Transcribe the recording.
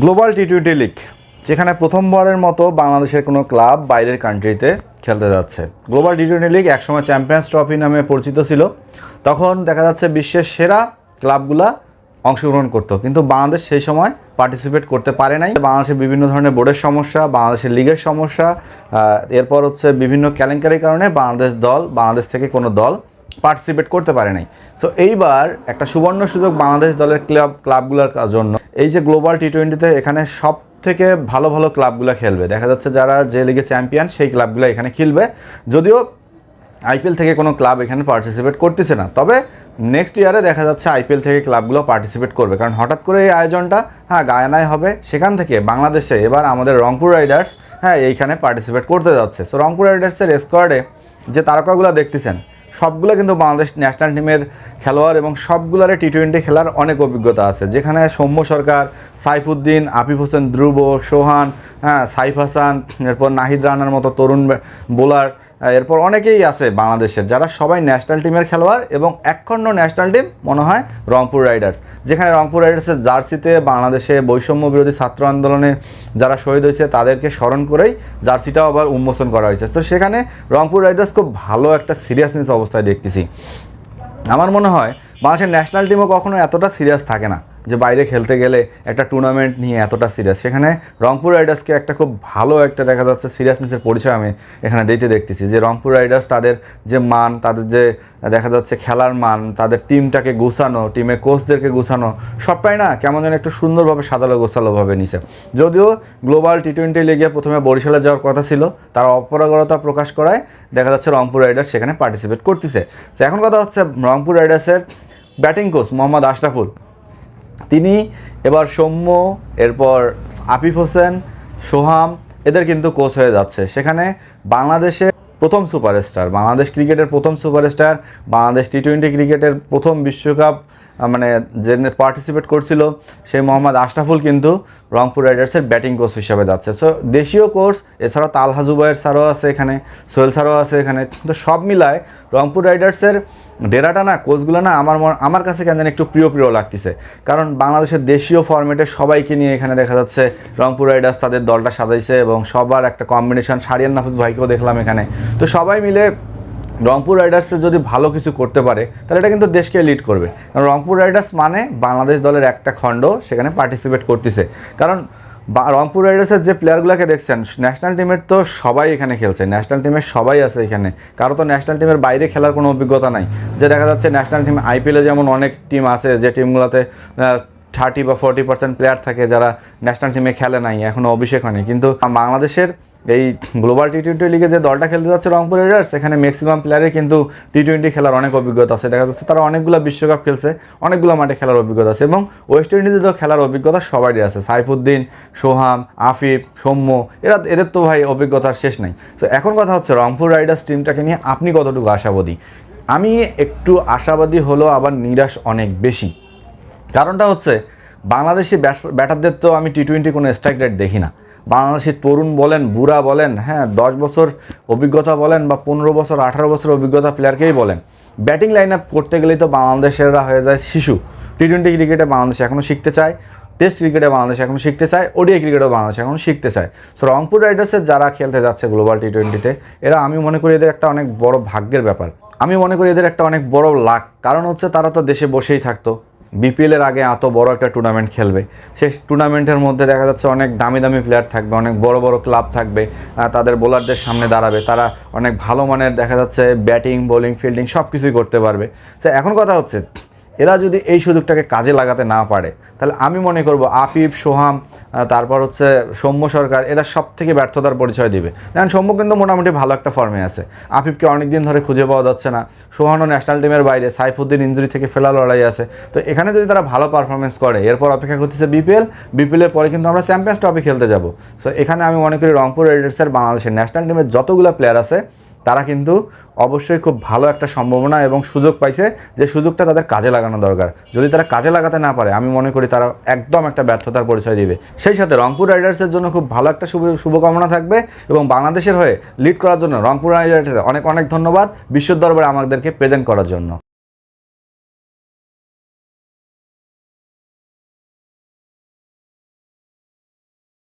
Global T twenty league যেখানে প্রথমবারের মতো বাংলাদেশের কোনো ক্লাব বাইরের কান্ট্রিতে খেলতে যাচ্ছে। গ্লোবাল টি টোয়েন্টি লিগ একসময় চ্যাম্পিয়ন্স ট্রফি নামে পরিচিত ছিল। তখন দেখা যাচ্ছে বিশ্বের সেরা ক্লাবগুলা অংশগ্রহণ করতো। কিন্তু বাংলাদেশ সেই সময় পার্টিসিপেট করতে পারে নাই। বাংলাদেশে বিভিন্ন ধরনের বোর্ডের সমস্যা, বাংলাদেশের লিগের সমস্যা এরপর হচ্ছে বিভিন্ন কেলেঙ্কারির কারণে বাংলাদেশ দল, বাংলাদেশ থেকে কোনো দল পার্টিসিপেট করতে পারে নাই। সো এইবার একটা সুবর্ণ সুযোগ বাংলাদেশ দলের ক্লাব ক্লাবগুলোর জন্য। এই যে গ্লোবাল টি টোয়েন্টিতে এখানে সব থেকে ভালো ভালো ক্লাবগুলো খেলবে। দেখা যাচ্ছে যারা যে লিগে চ্যাম্পিয়ন সেই ক্লাবগুলো এখানে খেলবে। যদিও আইপিএল থেকে কোনো ক্লাব এখানে পার্টিসিপেট করতেছে না। তবে নেক্সট ইয়ারে দেখা যাচ্ছে আইপিএল থেকে ক্লাবগুলো পার্টিসিপেট করবে। কারণ হঠাৎ করে এই আয়োজনটা হ্যাঁ গায়ানায় হবে, সেখান থেকে বাংলাদেশে এবার আমাদের রংপুর রাইডার্স হ্যাঁ এইখানে পার্টিসিপেট করতে যাচ্ছে। সো রংপুর রাইডার্সের স্কোয়াডে যে তারকাগুলো দেখতেছেন সবগুলো কিন্তু বাংলাদেশ ন্যাশনাল টিমের খেলোয়াড় এবং সবগুলারে টি টোয়েন্টি খেলার অনেক অভিজ্ঞতা আছে। যেখানে সৌম্য সরকার, সাইফুদ্দিন আফিফ হোসেন, ধ্রুব, সোহান হ্যাঁ সাইফ হাসান, এরপর নাহিদ রানার মতো তরুণ বোলার এরপর অনেকেই আছে বাংলাদেশের যারা সবাই ন্যাশনাল টিমের খেলোয়াড় এবং একখণ্ড ন্যাশনাল টিম মনে হয় রংপুর রাইডার্স। যেখানে রংপুর রাইডার্সের জার্সিতে বাংলাদেশে বৈষম্য বিরোধী ছাত্র আন্দোলনে যারা শহীদ হয়েছে তাদেরকে স্মরণ করেই জার্সিটাও আবার উন্মোচন করা হয়েছে। তো সেখানে রংপুর রাইডার্স খুব ভালো একটা সিরিয়াসনেস অবস্থায় দেখতেছি। আমার মনে হয় বাংলাদেশের ন্যাশনাল টিমও কখনো এতটা সিরিয়াস থাকে না। যে বাইরে খেলতে গেলে একটা টুর্নামেন্ট নিয়ে এতটা সিরিয়াস সেখানে রংপুর রাইডার্সকে একটা খুব ভালো একটা দেখা যাচ্ছে সিরিয়াসনেসের পরিচয় আমি এখানে দিতে দেখতেছি। যে রংপুর রাইডার্স তাদের যে মান, তাদের যে দেখা যাচ্ছে খেলার মান, তাদের টিমটাকে গুছানো টিমে কোচদেরকে গুছানো, সবটাই না কেমন যেন একটু সুন্দরভাবে সাজালো গোছালোভাবে নিছে। যদিও গ্লোবাল টি টোয়েন্টি লিগে প্রথমে বরিশালে যাওয়ার কথা ছিল, তারা অপরাগরতা প্রকাশ করায় দেখা যাচ্ছে রংপুর রাইডার্স সেখানে পার্টিসিপেট করতেছে। তো এখন কথা হচ্ছে রংপুর রাইডার্সের ব্যাটিং কোচ মোহাম্মদ আশরাফুল তিনি, এবার সৌম্য, এরপর আফিফ হোসেন, সোহাম, এদের কিন্তু কোচ হয়ে যাচ্ছে। সেখানে বাংলাদেশে প্রথম সুপারস্টার বাংলাদেশ ক্রিকেটের প্রথম সুপারস্টার বাংলাদেশ টি টোয়েন্টি ক্রিকেটের প্রথম বিশ্বকাপ মানে যে পার্টিসিপেট করছিল, সেই মোহাম্মদ আশরাফুল কিন্তু রংপুর রাইডার্সের ব্যাটিং কোচ হিসাবে যাচ্ছে। সো দেশীয় কোর্স এছাড়াও তালহা জুবাইর স্যারও আছে এখানে, সোহেল স্যারও আছে এখানে। তো সব মিলায় রংপুর রাইডার্সের ডেরাটা না কোচগুলো না আমার আমার কাছে কেন একটু প্রিয় প্রিয় লাগতেছে। কারণ বাংলাদেশের দেশীয় ফরম্যাটে সবাইকে নিয়ে এখানে দেখা যাচ্ছে, রংপুর রাইডার্স তাদের দলটা সাজাইছে এবং সবার একটা কম্বিনেশন সারিয়ান নাফুজ ভাইকেও দেখলাম এখানে। তো সবাই মিলে রংপুর রাইডার্সে যদি ভালো কিছু করতে পারে, তাহলে এটা কিন্তু দেশকে লিড করবে। কারণ রংপুর রাইডার্স মানে বাংলাদেশ দলের একটা খণ্ড সেখানে পার্টিসিপেট করতেছে। কারণ রংপুর রাইডার্সের যে প্লেয়ারগুলোকে দেখছেন ন্যাশনাল টিমের তো সবাই এখানে খেলছে ন্যাশনাল টিমের সবাই আছে এখানে। কারও তো ন্যাশনাল টিমের বাইরে খেলার কোনো অভিজ্ঞতা নাই। যে দেখা যাচ্ছে ন্যাশনাল টিম আইপিএলে যেমন অনেক টিম আছে, যে টিমগুলোতে থার্টি বা ফোর্টি পার্সেন্ট প্লেয়ার থাকে যারা ন্যাশনাল টিমে খেলে নাই এখনও অভিষেক হয়নি। কিন্তু বাংলাদেশের এই গ্লোবাল টি টোয়েন্টি লিগে যে দলটা খেলতে যাচ্ছে রংপুর রাইডার্স সেখানে ম্যাক্সিমাম প্লেয়ারে কিন্তু টি টোয়েন্টি খেলার অনেক অভিজ্ঞতা আছে। দেখা যাচ্ছে তারা অনেকগুলো বিশ্বকাপ খেলছে, অনেকগুলো মাঠে খেলার অভিজ্ঞতা আছে এবং ওয়েস্ট ইন্ডিজে তো খেলার অভিজ্ঞতা সবারই আছে। সাইফুদ্দিন, সোহাম, আফিফ, সৌম্য, এরা, এদের তো ভাই অভিজ্ঞতার শেষ নাই। তো এখন কথা হচ্ছে রংপুর রাইডার্স টিমটাকে নিয়ে আপনি কতটুকু আশাবাদী? আমি একটু আশাবাদী হলো আবার নিরাশ অনেক বেশি। কারণটা হচ্ছে বাংলাদেশি ব্যাটারদের তো আমি টি টোয়েন্টি কোনো স্ট্রাইক রেট দেখি না। বাংলাদেশি তরুণ বলেন, বুড়া বলেন হ্যাঁ দশ বছর অভিজ্ঞতা বলেন বা পনেরো বছর, আঠারো বছর অভিজ্ঞতা প্লেয়ারকেই বলেন। ব্যাটিং লাইন আপ করতে গেলেই তো বাংলাদেশেররা হয়ে যায় শিশু। টি টোয়েন্টি ক্রিকেটে বাংলাদেশ এখনও শিখতে চায় টেস্ট ক্রিকেটে বাংলাদেশ এখন শিখতে চায় ওডিআই ক্রিকেটেও বাংলাদেশ এখন শিখতে চায়। সো রংপুর রাইডার্সের যারা খেলতে যাচ্ছে গ্লোবাল টি টোয়েন্টিতে এরা আমি মনে করি এদের একটা অনেক বড় ভাগ্যের ব্যাপার। আমি মনে করি এদের একটা অনেক বড় লাক। কারণ হচ্ছে তারা তো দেশে বসেই থাকতো। বিপিএলের আগে এত বড় একটা টুর্নামেন্ট খেলবে। সেই টুর্নামেন্টের মধ্যে দেখা যাচ্ছে অনেক দামি দামি প্লেয়ার থাকবে, অনেক বড় বড় ক্লাব থাকবে তাদের বোলারদের সামনে দাঁড়াবে, তারা অনেক ভালো মানের দেখা যাচ্ছে ব্যাটিং বোলিং ফিল্ডিং সব কিছুই করতে পারবে। তো এখন কথা হচ্ছে এরা যদি এই সুযোগটাকে কাজে লাগাতে না পারে, তাহলে আমি মনে করব আফিফ সোহাম তারপর হচ্ছে সৌম্য সরকার, এরা সব থেকে ব্যর্থতার পরিচয় দিবে। দেখেন, সৌম্য কিন্তু মোটামুটি ভালো একটা ফর্মে আছে। আফিফকে অনেক দিন ধরে খুঁজে পাওয়া যাচ্ছে না। সোহানও ন্যাশনাল টিমের বাইরে, সাইফুদ্দিন ইঞ্জুরি থেকে ফেলা লড়াই আছে। তো এখানে যদি তারা ভালো পারফরমেন্স করে, এরপর অপেক্ষা করতেছে বিপিএল বিপিএলের পরে কিন্তু আমরা চ্যাম্পিয়ন্স ট্রফি খেলতে যাব। সো এখানে আমি মনে করি রংপুর রাইডার্সের বাংলাদেশের ন্যাশনাল টিমের যতগুলো প্লেয়ার আছে তারা কিন্তু অবশ্যই খুব ভালো একটা সম্ভাবনা এবং সুযোগ পাইছে যে সুযোগটা তাদের কাজে লাগানো দরকার। যদি তারা কাজে লাগাতে না পারে, আমি মনে করি তারা একদম একটা ব্যর্থতার পরিচয় দিবে। সেই সাথে রংপুর রাইডার্সের জন্য খুব ভালো একটা শুভ, শুভকামনা থাকবে এবং বাংলাদেশের হয়ে লিড করার জন্য রংপুর রাইডার্সের অনেক অনেক ধন্যবাদ। বিশ্ব দরবারে আমাদেরকে প্রেজেন্ট করার জন্য।